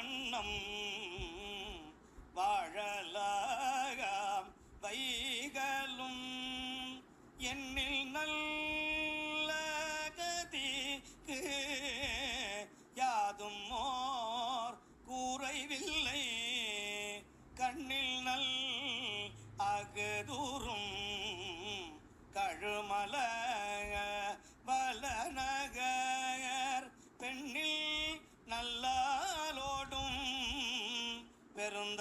வண்ணம் வாழலாம் வைகளும். என்னில் நல்ல கதிக்கு யாதும் மோர் கூறைவில்லை கண்ணில் நல் அகதூரும் கழுமல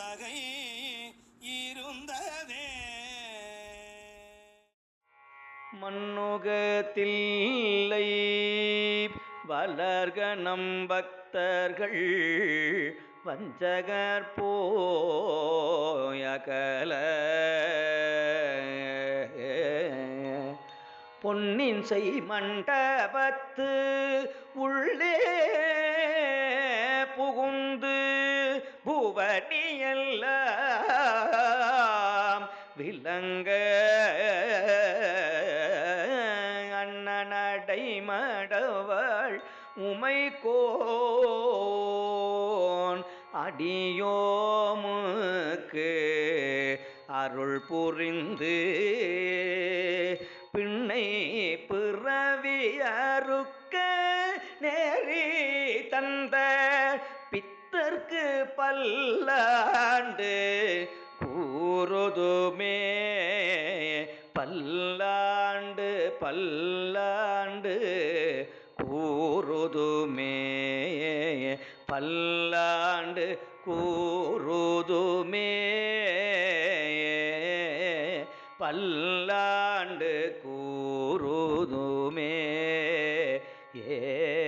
பகை இருந்ததே. மண்ணுகத்தில்லை வளர்க நம் பக்தர்கள் வஞ்சகர் போயகல. பொன்னின் செய் மண்டபத்து உள்ளே புவனியெல்லாம் விலங்க அண்ணனடை மடவள் உமை கோன் அடியோமுக்கு அருள் புரிந்து பின்னை பிறவி அறுக்க நேரி தந்த பல்லாண்டு கூறுதுமே. பல்லாண்டு பல்லாண்டு கூறுதுமே. பல்லாண்டு கூறுதுமே. பல்லாண்டு கூறுதுமே. ஏ